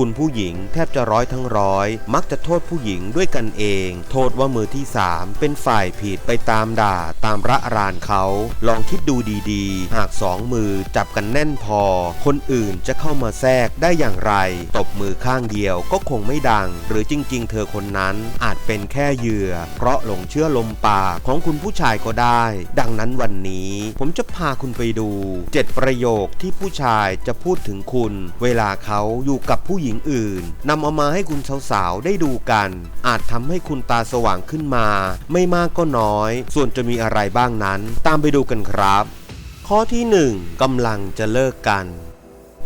คุณผู้หญิงแทบจะร้อยทั้งร้อย มักจะโทษผู้หญิงด้วยกันเอง โทษว่ามือที่สามเป็นฝ่ายผิดไปตามด่าตามระรานเขา ลองคิดดูดีๆ หากสองมือจับกันแน่นพอ คนอื่นจะเข้ามาแทรกได้อย่างไร ตบมือข้างเดียวก็คงไม่ดัง หรือจริง ๆ เธอคนนั้นอาจเป็นแค่เหยื่อ เพราะหลงเชื่อลมปากของคุณผู้ชายก็ได้ ดังนั้นวันนี้ผมจะพาคุณไปดู 7 ประโยคที่ผู้ชายจะพูดถึงคุณ เวลาเขาอยู่กับผู้หญิงอื่นนำเอามาให้คุณสาวๆได้ดูกัน อาจทำให้คุณตาสว่างขึ้นมา ไม่มากก็น้อย ส่วนจะมีอะไรบ้างนั้น ตามไปดูกันครับ ข้อที่ 1กำลังจะเลิกกัน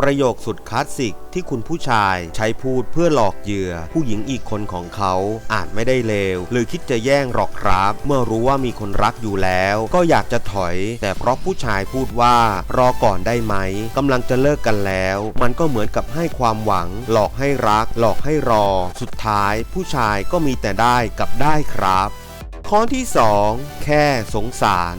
ประโยคสุดคลาสสิกที่คุณผู้ชายใช้พูดเพื่อหลอกเหยื่อ ผู้หญิงอีกคนของเขาอาจไม่ได้เลว หรือคิดจะแย่งหรอกครับ เมื่อรู้ว่ามีคนรักอยู่แล้ว ก็อยากจะถอย แต่เพราะผู้ชายพูดว่ารอก่อนได้ไหมกำลังจะเลิกกันแล้ว มันก็เหมือนกับให้ความหวัง หลอกให้รัก หลอกให้รอ สุดท้าย ผู้ชายก็มีแต่ได้กับได้ครับ ข้อที่ 2 แค่สงสาร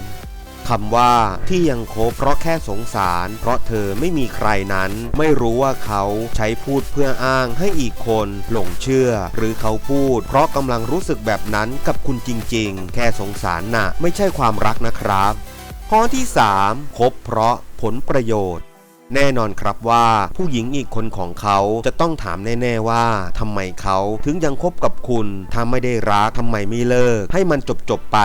คำว่าที่ยังคบเพราะแค่สงสาร เพราะเธอไม่มีใครนั้น ไม่รู้ว่าเขาใช้พูดเพื่ออ้างให้อีกคนหลงเชื่อ หรือเขาพูด เพราะกำลังรู้สึกแบบนั้นกับคุณจริง ๆ แค่สงสารน่ะ ไม่ใช่ความรักนะครับ ข้อที่ 3 คบเพราะผลประโยชน์ แน่นอนครับว่าผู้หญิงอีกคนของเขาจะต้องถามแน่ๆว่าทำไมเขาถึงยังคบกับคุณถ้าไม่ได้รักทำไมไม่เลิก ให้มันจบๆไป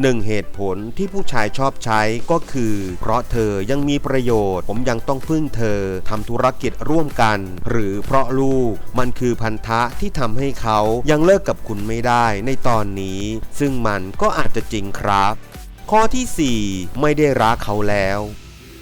หนึ่งเหตุผลที่ผู้ชายชอบใช้ก็คือ เพราะเธอยังมีประโยชน์ ผมยังต้องพึ่งเธอทำธุรกิจร่วมกัน หรือเพราะลูกมันคือพันธะที่ทำให้เขายังเลิกกับคุณไม่ได้ในตอนนี้ ซึ่งมันก็อาจจะจริงครับ ข้อที่ 4 ไม่ได้รักเขาแล้ว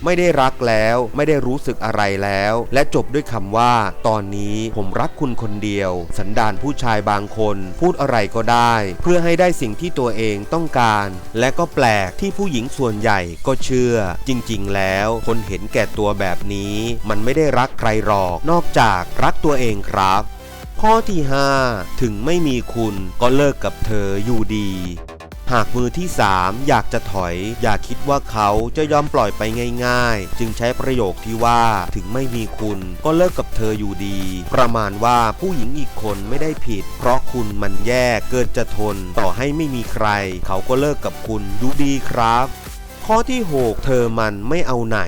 ไม่ได้รักแล้วไม่ได้รู้สึกอะไรแล้ว และจบด้วยคำว่า ตอนนี้ผมรักคุณคนเดียว สันดานผู้ชายบางคน พูดอะไรก็ได้ เพื่อให้ได้สิ่งที่ตัวเองต้องการ และก็แปลกที่ผู้หญิงส่วนใหญ่ก็เชื่อ จริง ๆ แล้วคนเห็นแก่ตัวแบบนี้ มันไม่ได้รักใครหรอก นอกจากรักตัวเองครับ ข้อที่ 5 ถึงไม่มีคุณก็เลิกกับเธออยู่ดี หากมือที่ 3 อยากจะถอย อย่าคิดว่าเขาจะยอมปล่อยไปง่าย ๆ จึงใช้ประโยคที่ว่าถึงไม่มีคุณก็เลิกกับเธออยู่ดี ประมาณว่าผู้หญิงอีกคนไม่ได้ผิด เพราะคุณมันแย่เกินจะทนต่อให้ไม่มีใคร เขาก็เลิกกับคุณอยู่ดีครับ ข้อที่ 6 เธอมันไม่เอาไหน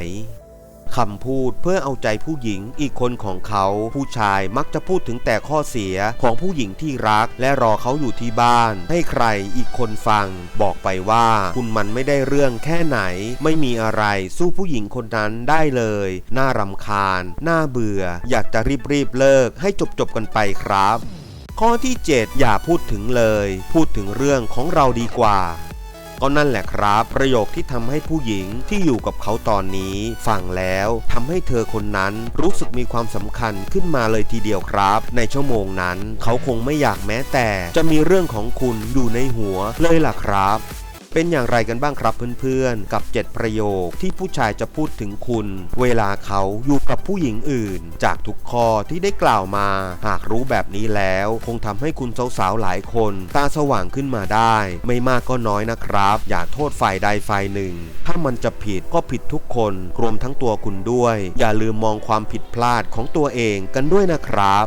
คำพูดเพื่อเอาใจผู้หญิงอีกคนของเขา ผู้ชายมักจะพูดถึงแต่ข้อเสียของผู้หญิงที่รัก และรอเขาอยู่ที่บ้าน ให้ใครอีกคนฟัง บอกไปว่าคุณมันไม่ได้เรื่องแค่ไหน ไม่มีอะไรสู้ผู้หญิงคนนั้นได้เลย น่ารำคาญ น่าเบื่อ อยากจะรีบๆเลิกให้จบๆกันไปครับ ข้อที่ 7 อย่าพูดถึงเลย พูดถึงเรื่องของเราดีกว่า ก็นั่นแหละครับ ประโยคที่ทำให้ผู้หญิงที่อยู่กับเขาตอนนี้ฟังแล้วทำให้เธอคนนั้นรู้สึกมีความสำคัญขึ้นมาเลยทีเดียวครับ ในชั่วโมงนั้น เขาคงไม่อยากแม้แต่ จะมีเรื่องของคุณอยู่ในหัวเลยล่ะครับ เป็นอย่างไรกันบ้างครับเพื่อนๆ กับ 7 ประโยคที่ผู้ชายจะพูดถึงคุณ เวลาเขาอยู่กับผู้หญิงอื่น จากทุกข้อที่ได้กล่าวมา หากรู้แบบนี้แล้ว คงทำให้คุณสาวๆหลายคน ตาสว่างขึ้นมาได้ ไม่มากก็น้อยนะครับ อย่าโทษฝ่ายใดฝ่ายหนึ่ง ถ้ามันจะผิดก็ผิดทุกคนรวมทั้งตัวคุณด้วย อย่าลืมมองความผิดพลาดของตัวเองกันด้วยนะครับ